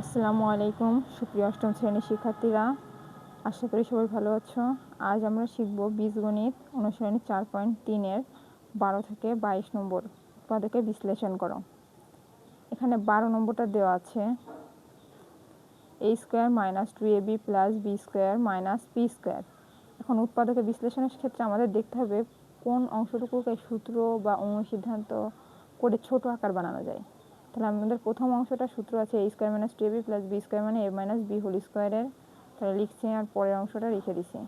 আসসালামু আলাইকুম, সুপ্রিয় অষ্টম শ্রেণির শিক্ষার্থীরা। আশা করি সবাই ভালো আছো। আজ আমরা শিখব বীজগণিত অনুসরণী চার পয়েন্ট তিনের বারো থেকে বাইশ নম্বর। উৎপাদকে বিশ্লেষণ করো। এখানে বারো নম্বরটা দেওয়া আছে। A square minus two A B plus B square minus P square এখন উৎপাদকে বিশ্লেষণের ক্ষেত্রে আমাদের দেখতে হবে কোন অংশটুকুকে সূত্র বা অনুসিদ্ধান্ত করে ছোট আকার বানানো যায়। তাহলে আমাদের প্রথম অংশটা সূত্র আছে A square minus two A B plus B square মানে এ মাইনাস বি হোল স্কোয়ারের তাহলে লিখছি আর পরের অংশটা লিখে দিছি।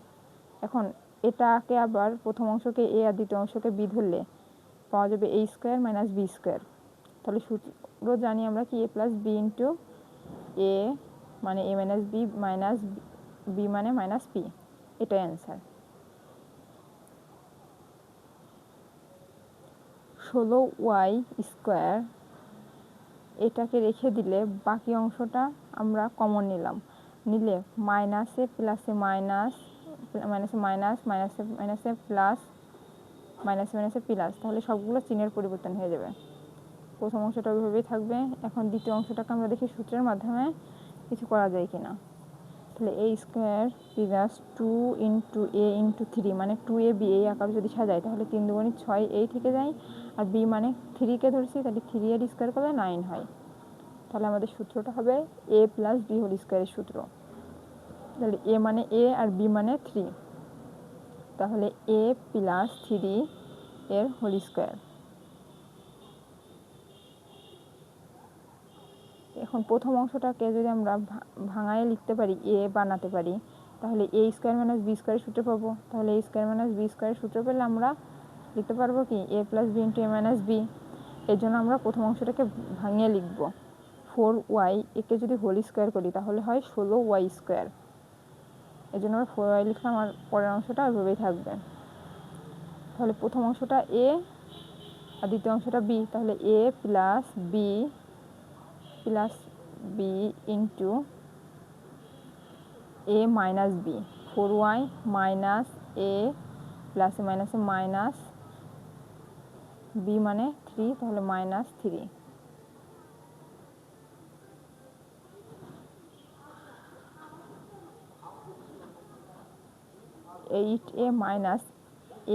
এখন এটাকে আবার প্রথম অংশকে এ আর দ্বিতীয় অংশকে বি ধরলে পাওয়া যাবে A square minus B square তাহলে সূত্র জানি আমরা কি A plus B into A মানে A minus B minus B মানে মাইনাস পি এটাই অ্যান্সার ষোলো ওয়াই স্কোয়ার এটাকে রেখে দিলে বাকি অংশটা আমরা কমন নিলাম। নিলে মাইনাসে প্লাসে মাইনাস মাইনাসে মাইনাস মাইনাসে মাইনাসে প্লাস মাইনাসে মাইনাসে প্লাস তাহলে সবগুলো চিহ্নের পরিবর্তন হয়ে যাবে। প্রথম অংশটা ওইভাবেই থাকবে। এখন দ্বিতীয় অংশটাকে আমরা দেখি সূত্রের মাধ্যমে কিছু করা যায় কি না তাহলে A square plus two into A into three মানে টু এ বি এই আকার যদি সাজাই, তাহলে তিন দুগুণি ছয় এই থেকে যায়। আর বি মানে থ্রিকে ধরছি, তাহলে থ্রি এর স্কোয়ার করলে নাইন হয়। তাহলে আমাদের সূত্রটা হবে এ প্লাস বি হোল স্কোয়ারের সূত্র। তাহলে এ মানে এ আর বি মানে থ্রি। তাহলে এ প্লাস থ্রি এর হোল স্কোয়ার। এখন প্রথম অংশটাকে যদি আমরা ভাঙায় লিখতে পারি, এ বানাতে পারি, তাহলে এ স্কোয়ার মাইনাস বি স্কোয়ারের সূত্র পাবো। তাহলে এ স্কোয়ার মাইনাস বি স্কোয়ারের সূত্র পেলে আমরা লিখতে পারব কি? A plus B into A minus B এর জন্য আমরা প্রথম অংশটাকে ভাঙিয়ে লিখব। ফোর ওয়াই একে যদি হোল স্কোয়ার করি, তাহলে হয় ষোলো ওয়াই স্কোয়ার এই জন্য আমরা ফোর ওয়াই লিখলাম, আর পরের অংশটা ওইভাবেই থাকবে। তাহলে প্রথম অংশটা এ আর দ্বিতীয় অংশটা বি তাহলে A plus B plus B into A minus B four Y minus A প্লাসে মাইনাসে মাইনাস বি মানে থ্রি তাহলে minus three eight A minus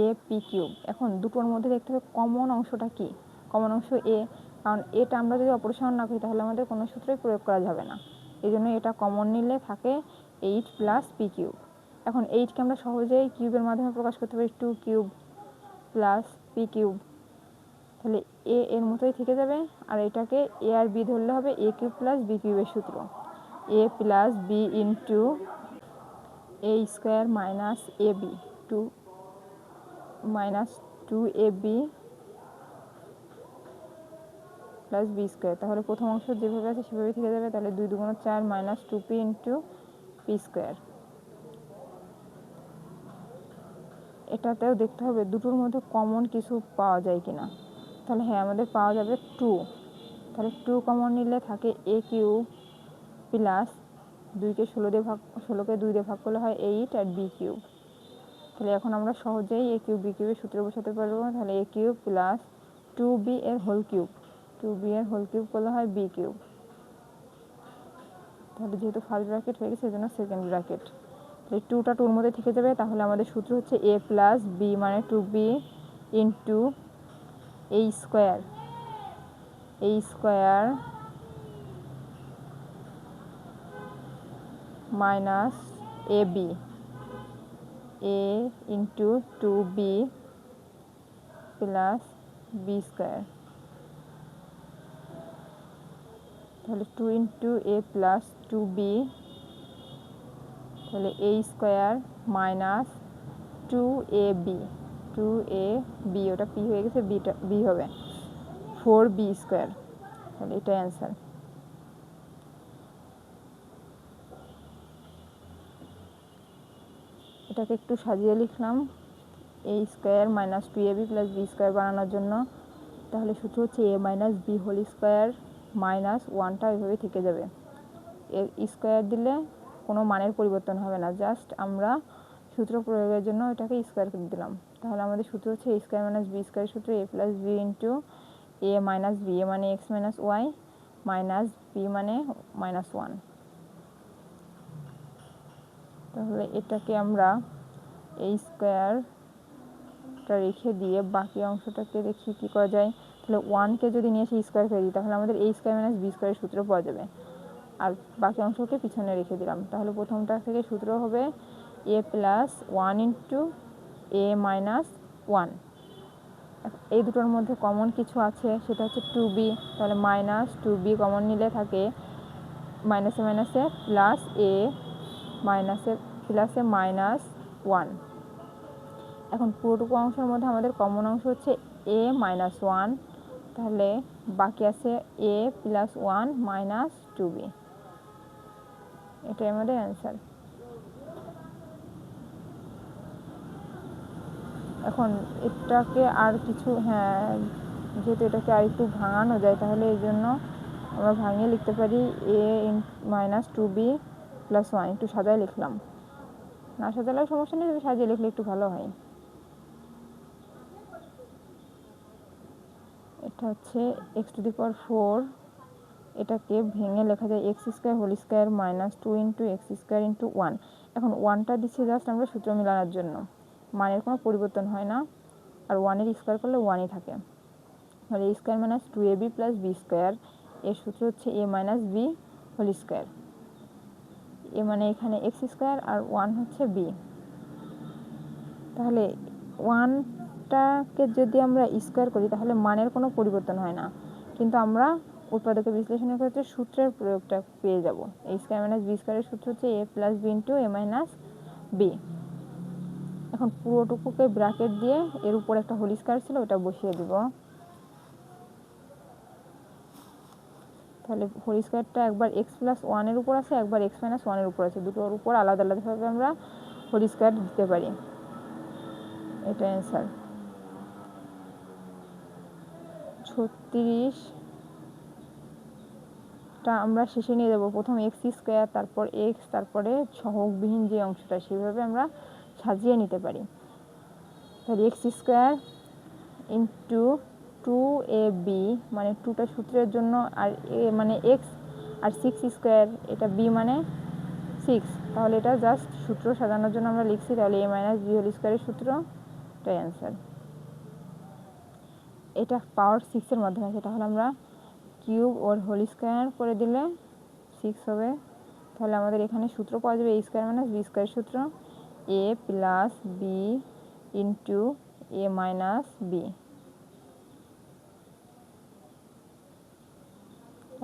A P cube এখন দুটোর মধ্যে দেখতে হবে কমন অংশটা কি? কমন অংশ এ কারণ এটা আমরা যদি অপরিসরণ না করি, তাহলে আমাদের কোনো সূত্রই প্রয়োগ করা যাবে না। এই জন্য এটা কমন নিলে থাকে এইট প্লাস পি কিউব এখন এইটকে আমরা সহজেই কিউবের মাধ্যমে প্রকাশ করতে পারি two cube plus P cube তাহলে এ এর মতোই থেকে যাবে। আর এটাকে এ আর বি ধরলে হবে এ কিউব প্লাস বি কিউবের সূত্র। A plus B into A square minus A B two minus two A B plus B square. তাহলে প্রথম অংশ যেভাবে আছে সেভাবেই থেকে যাবে। তাহলে দুই দুগুণ চার minus two P into P square. এটাতেও দেখতে হবে দুটোর মধ্যে কমন কিছু পাওয়া যায় কিনা। তাহলে হ্যাঁ আমাদের পাওয়া যাবে টু তাহলে টু কমন নিলে থাকে এ কিউ প্লাস দুইকে ষোলো দিয়ে ভাগ ষোলোকে দুই দিয়ে ভাগ করলে হয় এইট আর বি কিউব তাহলে এখন আমরা সহজেই এ কিউব বি কিউবের সূত্র বসাতে পারব। তাহলে A cube plus two B এর হোল কিউব টু বি এর হোল কিউব করলে হয় বি কিউব তাহলে যেহেতু ফার্স্ট ব্র্যাকেট হয়ে গেছে জন্য সেকেন্ড ব্র্যাকেট তাহলে টুটা টুর মধ্যে থেকে যাবে, তাহলে আমাদের সূত্র হচ্ছে এ প্লাস বি মানে টু বি ইন্টু এই স্কোয়ার এই square minus A B, A into two B plus B square. তাহলে two into A plus two B, তাহলে A square minus two A B. Two A B ওটা P হয়ে গেছে বিটা B হবে। Four B square তাহলে এটাই answer এটাকে একটু সাজিয়ে লিখলাম। A square minus two A B plus B square বানানোর জন্য। তাহলে সূত্র হচ্ছে A minus B whole square minus ওয়ানটা এভাবে থেকে যাবে। এর স্কোয়ার দিলে কোনো মানের পরিবর্তন হবে না। জাস্ট আমরা সূত্র প্রয়োগের জন্য এটাকে স্কোয়ার করে দিলাম। তাহলে আমাদের সূত্র হচ্ছে A square minus B square সূত্র A plus B into A minus B A মানে X minus Y minus P মানে মাইনাস ওয়ান তাহলে এটাকে আমরা এই স্কোয়ারটা রেখে দিয়ে বাকি অংশটাকে দেখি কী করা যায়। তাহলে ওয়ানকে যদি নিয়ে এসে স্কোয়ার করে দিই, তাহলে আমাদের এই স্কোয়ার মাইনাস বি স্কোয়ারের সূত্র পাওয়া যাবে। আর বাকি অংশকে পিছনে রেখে দিলাম। তাহলে প্রথমটা থেকে সূত্র হবে A plus one into A minus one এই দুটোর মধ্যে কমন কিছু আছে, সেটা হচ্ছে টু বি তাহলে মাইনাস টু বি কমন নিলে থাকে মাইনাসে মাইনাসে প্লাস এ মাইনাসে প্লাসে মাইনাস ওয়ান এখন পুরোটুকু অংশের মধ্যে আমাদের কমন অংশ হচ্ছে এ মাইনাস ওয়ান তাহলে বাকি আছে A plus one minus two B এটাই আমাদের অ্যান্সার এখন এটাকে আর কিছু হ্যাঁ যেহেতু এটাকে আর একটু ভাঙানো যায়, তাহলে এই জন্য আমরা ভাঙিয়ে লিখতে পারি A in minus two B plus one একটু সাজায় লিখলাম। না সাজালেও সমস্যা নেই, তবে সাজিয়ে লিখলে একটু ভালো হয়। এটা হচ্ছে X to the power four এটাকে ভেঙে লেখা যায় X square whole square minus two into X square into one এখন ওয়ানটা দিচ্ছে জাস্ট আমরা সূত্র মেলানোর জন্য। মানের কোনো পরিবর্তন হয় না। আর ওয়ানের স্কোয়ার করলে ওয়ানই থাকে। তাহলে A square minus two A B plus B square এর সূত্র হচ্ছে A minus B whole square A মানে এখানে এক্স স্কোয়ার আর ওয়ান হচ্ছে বি তাহলে ওয়ানটাকে যদি আমরা স্কোয়ার করি, তাহলে মানের কোনো পরিবর্তন হয় না। কিন্তু আমরা উৎপাদকের বিশ্লেষণের ক্ষেত্রে সূত্রের প্রয়োগটা পেয়ে যাব। এ স্কোয়ার মাইনাস বি স্কোয়ারের সূত্র হচ্ছে A plus B into A minus B এখন পুরোটুকুকে ব্র্যাকেট দিয়ে এর উপর একটা হোল স্কোয়ার ছিল, ওটা বসিয়ে দিব। তাহলে হোল স্কোয়ারটা একবার এক্স প্লাস ওয়ানের উপর আছে, একবার এক্স মাইনাস ওয়ানের উপর আছে। দুটোর উপর আলাদা আলাদাভাবে আমরা হোল স্কোয়ার দিতে পারি। এটা অ্যান্সার ছত্রিশ টা আমরা শেষে নিয়ে যাব প্রথম এক্স স্কোয়ার তারপর এক্স তারপরে সহগবিহীন যে অংশটা, সেভাবে আমরা সাজিয়ে নিতে পারি। তাহলে X square into two A B মানে টুটা সূত্রের জন্য আর এ মানে এক্স আর সিক্স স্কোয়ার এটা বি মানে সিক্স তাহলে এটা জাস্ট সূত্র সাজানোর জন্য আমরা লিখছি, তাহলে এ মাইনাস বি হোল স্কোয়ারের সূত্র এটাই অ্যান্সার এটা পাওয়ার সিক্সের মাধ্যমে আছে, তাহলে আমরা কিউব ওর হোল স্কোয়ার করে দিলে সিক্স হবে। তাহলে আমাদের এখানে সূত্র পাওয়া যাবে A square minus B square সূত্র। A plus B into A minus B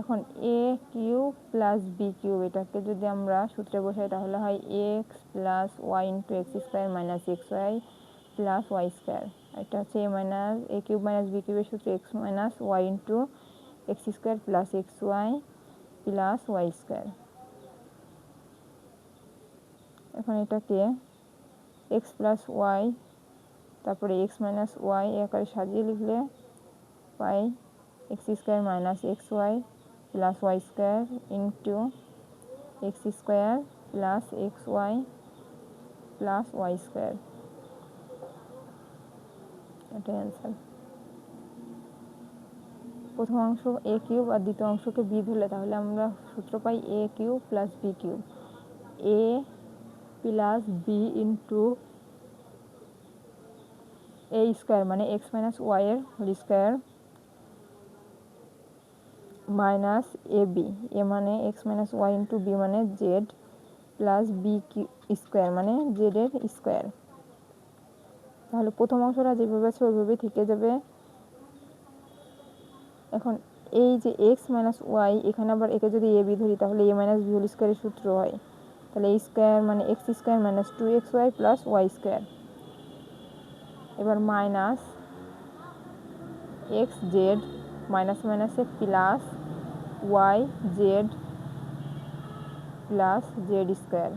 এখন A cube plus B cube এটাকে যদি আমরা সূত্রে বসাই তাহলে হয় X plus Y into X square minus X Y plus Y square এটা হচ্ছে A minus A cube minus B কিউবের সূত্র X minus Y into X square plus X Y plus Y square এখন এটাকে এক্স প্লাস ওয়াই তারপরে x minus Y আকারে সাজিয়ে লিখলে পাই X square minus X Y plus Y square into X square plus X Y plus Y square এটাই answer প্রথম অংশ এ cube আর দ্বিতীয় অংশকে বি ধরলে তাহলে আমরা সূত্র পাই A cube plus B cube A plus B into A square মানে এক্স মাইনাস ওয়াই এর whole square minus A B A মানে X minus Y into B মানে জেড প্লাস বি স্কোয়ার মানে জেডের স্কোয়ার তাহলে প্রথম অংশটা যেভাবে আছে, ওইভাবে থেকে যাবে। এখন এই যে এক্স মাইনাস ওয়াই এখানে আবার একে যদি এ বি ধরি, তাহলে এ মাইনাস বি হোল স্কোয়ারের সূত্র হয়। তাহলে এই স্কোয়ার মানে X square minus two X Y plus Y square এবার মাইনাস এক্স জেড মাইনাস মাইনাসে plus Y Z plus Z square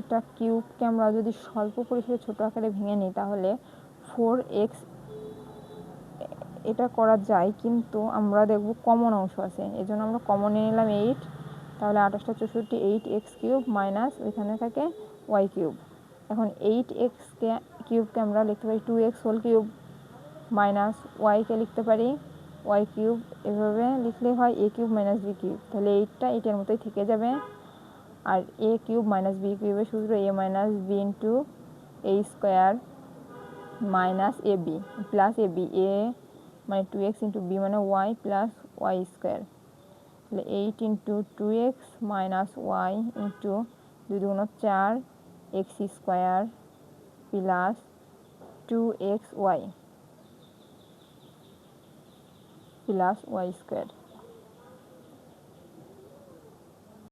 এটা কিউবকে আমরা যদি স্বল্প পরিসরে ছোট আকারে ভেঙে নিই, তাহলে ফোর এক্স এটা করা যায়, কিন্তু আমরা দেখব কমন অংশ আছে। এই জন্য আমরা কমনে নিলাম এইট তাহলে আঠাশটা চৌষট্টি এইট এক্স কিউব মাইনাস ওইখানে থাকে ওয়াই কিউব এখন এইট এক্সকে কিউবকে আমরা লিখতে পারি two X whole cube minus ওয়াইকে লিখতে পারি। ওয়াই কিউব এভাবে লিখলে হয় A cube minus B cube তাহলে এইটটা এটার মতোই থেকে যাবে। আর এ কিউব মাইনাস বি কিউবের সূত্র A minus B into A square minus A B plus A B A মানে টু এক্স ইন্টু বি মানে ওয়াই প্লাস ওয়াই স্কোয়ার তাহলে eight into two X minus Y into দুই দুগুণ চার X square plus two X Y plus Y square